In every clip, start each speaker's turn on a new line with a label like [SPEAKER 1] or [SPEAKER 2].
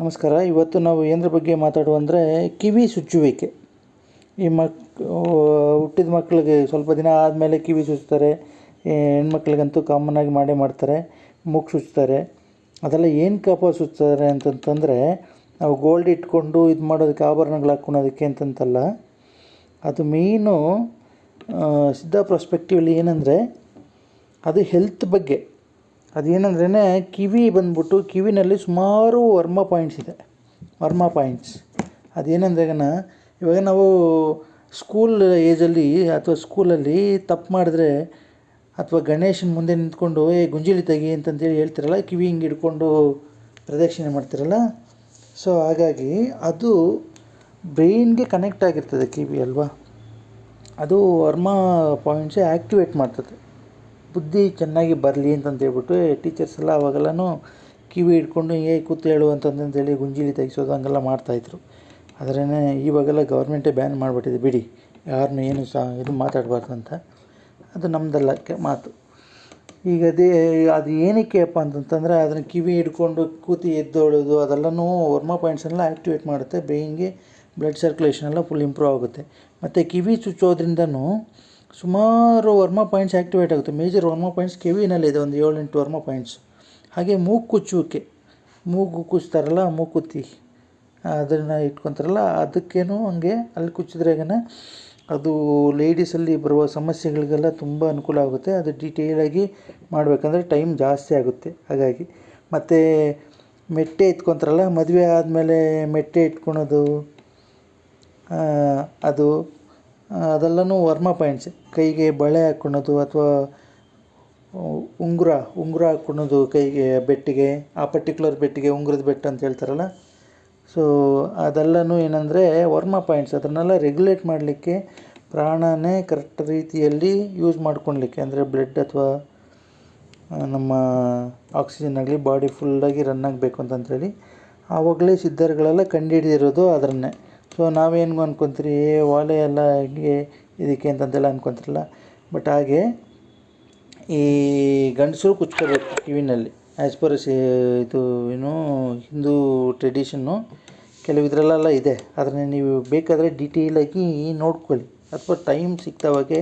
[SPEAKER 1] ನಮಸ್ಕಾರ. ಇವತ್ತು ನಾವು ಏನರ ಬಗ್ಗೆ ಮಾತಾಡುವ ಅಂದರೆ ಕಿವಿ ಚುಚ್ಚುವಿಕೆ ಈ ಮಕ್ ಹುಟ್ಟಿದ ಮಕ್ಕಳಿಗೆ ಸ್ವಲ್ಪ ದಿನ ಆದಮೇಲೆ ಕಿವಿ ಚುಚ್ತಾರೆ ಹೆಣ್ಮಕ್ಳಿಗಂತೂ ಕಾಮನ್ನಾಗಿ ಮಾಡೇ ಮಾಡ್ತಾರೆ, ಮೂಗು ಚುಚ್ತಾರೆ ಅದೆಲ್ಲ ಏನಕ್ಕಪ್ಪ ಚುಚ್ತಾರೆ ಅಂತಂತಂದರೆ, ನಾವು ಗೋಲ್ಡ್ ಇಟ್ಕೊಂಡು ಇದು ಮಾಡೋದಕ್ಕೆ ಆಭರಣಗಳು ಹಾಕ್ಕೊಳೋದಕ್ಕೆ ಅಂತಂತಲ್ಲ, ಅದು ಮೇಯ್ನು ಸಿದ್ಧ ಪ್ರಾಸ್ಪೆಕ್ಟಿವಲ್ಲಿ ಏನಂದರೆ, ಅದು ಹೆಲ್ತ್ ಬಗ್ಗೆ. ಅದೇನಂದ್ರೇ ಕಿವಿ ಬಂದ್ಬಿಟ್ಟು ಕಿವಿನಲ್ಲಿ ಸುಮಾರು ವರ್ಮ ಪಾಯಿಂಟ್ಸ್ ಇದೆ. ವರ್ಮ ಪಾಯಿಂಟ್ಸ್ ಅದೇನಂದ್ರೆಗನ ಇವಾಗ ನಾವು ಸ್ಕೂಲ್ ಏಜಲ್ಲಿ ಅಥವಾ ಸ್ಕೂಲಲ್ಲಿ ತಪ್ಪು ಮಾಡಿದ್ರೆ ಅಥವಾ ಗಣೇಶನ ಮುಂದೆ ನಿಂತ್ಕೊಂಡು, ಏ, ಗುಂಜಿಲಿ ತೆಗಿ ಅಂತಂತೇಳಿ ಹೇಳ್ತಿರಲ್ಲ, ಕಿವಿ ಹಿಂಗೆ ಹಿಡ್ಕೊಂಡು ಪ್ರದಕ್ಷಿಣೆ ಮಾಡ್ತಿರಲ್ಲ. ಸೊ ಹಾಗಾಗಿ ಅದು ಬ್ರೈನ್ಗೆ ಕನೆಕ್ಟ್ ಆಗಿರ್ತದೆ ಕಿವಿ ಅಲ್ವಾ. ಅದು ವರ್ಮ ಪಾಯಿಂಟ್ಸೇ ಆ್ಯಕ್ಟಿವೇಟ್ ಮಾಡ್ತದೆ. ಬುದ್ಧಿ ಚೆನ್ನಾಗಿ ಬರಲಿ ಅಂತಂತೇಳ್ಬಿಟ್ಟು ಟೀಚರ್ಸ್ ಎಲ್ಲ ಅವಾಗೆಲ್ಲ ಕಿವಿ ಹಿಡ್ಕೊಂಡು, ಏ, ಕೂತು ಹೇಳು ಅಂತಂದೇಳಿ ಗುಂಜಿಲಿ ತೆಗಿಸೋದು ಹಂಗೆಲ್ಲ ಮಾಡ್ತಾಯಿದ್ರು ಆದ್ರೇ ಇವಾಗೆಲ್ಲ ಗೌರ್ಮೆಂಟೇ ಬ್ಯಾನ್ ಮಾಡಿಬಿಟ್ಟಿದೆ, ಬಿಡಿ ಯಾರನ್ನೂ ಏನು ಸಹ ಇದು ಮಾತಾಡಬಾರ್ದು ಅಂತ. ಅದು ನಮ್ಮದಲ್ಲ ಮಾತು. ಈಗ ಅದೇ, ಅದು ಏನಕ್ಕೆಪ್ಪ ಅಂತಂತಂದರೆ ಅದನ್ನು ಕಿವಿ ಹಿಡ್ಕೊಂಡು, ಕೂತು ಎದ್ದೋಳೋದು, ಅದೆಲ್ಲನೂ ವರ್ಮ ಪಾಯಿಂಟ್ಸನ್ನೆಲ್ಲ ಆ್ಯಕ್ಟಿವೇಟ್ ಮಾಡುತ್ತೆ. ಬೇಯಿಂಗೆ ಬ್ಲಡ್ ಸರ್ಕ್ಯುಲೇಷನ್ ಎಲ್ಲ ಫುಲ್ ಇಂಪ್ರೂವ್ ಆಗುತ್ತೆ. ಮತ್ತು ಕಿವಿ ಚುಚ್ಚೋದ್ರಿಂದನೂ ಸುಮಾರು ವರ್ಮ ಪಾಯಿಂಟ್ಸ್ ಆ್ಯಕ್ಟಿವೇಟ್ ಆಗುತ್ತೆ. ಮೇಜರ್ ವರ್ಮ ಪಾಯಿಂಟ್ಸ್ ಕಿವಿನಲ್ಲಿದೆ ಒಂದು ಏಳು ಎಂಟು ವರ್ಮ ಪಾಯಿಂಟ್ಸ್ ಹಾಗೆ ಮೂಗು ಕುಚ್ಚುವಿಕೆ ಮೂಗು ಕುಚ್ತಾರಲ್ಲ ಮೂಗುತಿ ಅದನ್ನು ಇಟ್ಕೊತಾರಲ್ಲ, ಅದಕ್ಕೇನು ಹಂಗೆ ಅಲ್ಲಿ ಕುಚ್ಚಿದ್ರಾಗನ ಅದು ಲೇಡೀಸಲ್ಲಿ ಬರುವ ಸಮಸ್ಯೆಗಳಿಗೆಲ್ಲ ತುಂಬ ಅನುಕೂಲ ಆಗುತ್ತೆ. ಅದು ಡೀಟೇಲಾಗಿ ಮಾಡಬೇಕಂದ್ರೆ ಟೈಮ್ ಜಾಸ್ತಿ ಆಗುತ್ತೆ. ಹಾಗಾಗಿ ಮತ್ತು ಮೆಟ್ಟೆ ಇಟ್ಕೊತಾರಲ್ಲ, ಮದುವೆ ಆದಮೇಲೆ ಮೆಟ್ಟೆ ಇಟ್ಕೊಳೋದು ಅದು ಅದೆಲ್ಲನೂ ವರ್ಮ ಪಾಯಿಂಟ್ಸ್. ಕೈಗೆ ಬಳೆ ಹಾಕ್ಕೊಳೋದು ಅಥವಾ ಉಂಗುರ ಉಂಗುರ ಹಾಕ್ಕೊಳೋದು ಕೈಗೆ, ಬೆಟ್ಟಿಗೆ, ಆ ಪರ್ಟಿಕ್ಯುಲರ್ ಬೆಟ್ಟಿಗೆ ಉಂಗುರದ ಬೆಟ್ಟು ಅಂತ ಹೇಳ್ತಾರಲ್ಲ. ಸೊ ಅದೆಲ್ಲನೂ ಏನಂದರೆ ವರ್ಮ ಪಾಯಿಂಟ್ಸ್. ಅದನ್ನೆಲ್ಲ ರೆಗ್ಯುಲೇಟ್ ಮಾಡಲಿಕ್ಕೆ ಪ್ರಾಣನೇ ಕರೆಕ್ಟ್ ರೀತಿಯಲ್ಲಿ ಯೂಸ್ ಮಾಡ್ಕೊಳ್ಲಿಕ್ಕೆ. ಅಂದರೆ ಬ್ಲಡ್ ಅಥವಾ ನಮ್ಮ ಆಕ್ಸಿಜನ್ ಆಗಲಿ ಬಾಡಿ ಫುಲ್ಲಾಗಿ ರನ್ ಆಗಬೇಕು ಅಂತಂತೇಳಿ. ಆವಾಗಲೇ ಸಿದ್ಧರುಗಳೆಲ್ಲ ಕಂಡುಹಿಡಿದಿರೋದು ಅದನ್ನೇ. ಸೊ ನಾವೇನು ಅನ್ಕೊತೀರಿ? ಓಲೆ ಎಲ್ಲ ಹಿಂಗೆ ಇದಕ್ಕೆ ಅಂತಂತೆಲ್ಲ ಅನ್ಕೊತಿರಲ್ಲ. ಬಟ್ ಹಾಗೆ, ಈ ಗಂಡಸರು ಕುಚ್ಕೋಬೇಕು ಕಿವಿನಲ್ಲಿ. ಆ್ಯಸ್ ಪರ್ ಸಿ, ಇದು, ಏನು, ಹಿಂದೂ ಟ್ರೆಡಿಷನ್ನು ಕೆಲವು ಇದರಲ್ಲೆಲ್ಲ ಇದೆ. ಅದನ್ನ ನೀವು ಬೇಕಾದರೆ ಡೀಟೇಲಾಗಿ ನೋಡ್ಕೊಳ್ಳಿ. ಅಥವಾ ಟೈಮ್ ಸಿಕ್ತವಾಗೆ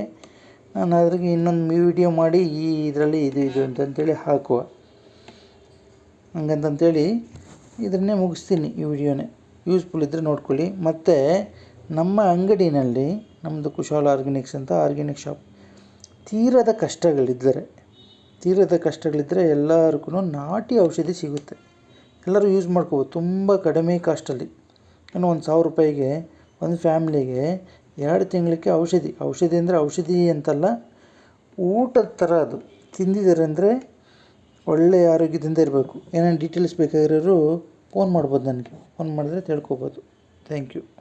[SPEAKER 1] ನಾನು ಅದ್ರಿಗೆ ಇನ್ನೊಂದು ವಿಡಿಯೋ ಮಾಡಿ ಈ ಇದರಲ್ಲಿ ಇದು ಇದು ಅಂತಂತೇಳಿ ಹಾಕುವ. ಹಂಗಂತಂತೇಳಿ ಇದನ್ನೇ ಮುಗಿಸ್ತೀನಿ ಈ ವಿಡಿಯೋನೇ ಯೂಸ್ಫುಲ್ ಇದ್ದರೆ ನೋಡ್ಕೊಳ್ಳಿ. ಮತ್ತು ನಮ್ಮ ಅಂಗಡಿನಲ್ಲಿ ನಮ್ಮದು ಕುಶಾಲ್ ಆರ್ಗ್ಯಾನಿಕ್ಸ್ ಅಂತ ಆರ್ಗ್ಯಾನಿಕ್ ಶಾಪ್ ತೀರದ ಕಷ್ಟಗಳಿದ್ದರೆ ತೀರದ ಕಷ್ಟಗಳಿದ್ದರೆ ಎಲ್ಲರಿಗೂ ನಾಟಿ ಔಷಧಿ ಸಿಗುತ್ತೆ. ಎಲ್ಲರೂ ಯೂಸ್ ಮಾಡ್ಕೋಬೋದು. ತುಂಬ ಕಡಿಮೆ ಕಾಸ್ಟಲ್ಲಿ ಏನೋ ಒಂದು ಸಾವಿರ ರೂಪಾಯಿಗೆ, ಒಂದು ಫ್ಯಾಮ್ಲಿಗೆ ಎರಡು ತಿಂಗಳಿಗೆ ಔಷಧಿ. ಔಷಧಿ ಅಂದರೆ ಔಷಧಿ ಅಂತಲ್ಲ, ಊಟದ ಥರ ಅದು. ತಿಂದಿದ್ದಾರೆ ಅಂದರೆ ಒಳ್ಳೆಯ ಆರೋಗ್ಯದಿಂದ ಇರಬೇಕು. ಏನೇನು ಡೀಟೇಲ್ಸ್ ಬೇಕಾಗಿರೋರು ಫೋನ್ ಮಾಡ್ಬೋದು ನನಗೆ. ಫೋನ್ ಮಾಡಿದ್ರೆ ತಿಳ್ಕೊಬೋದು. Thank you.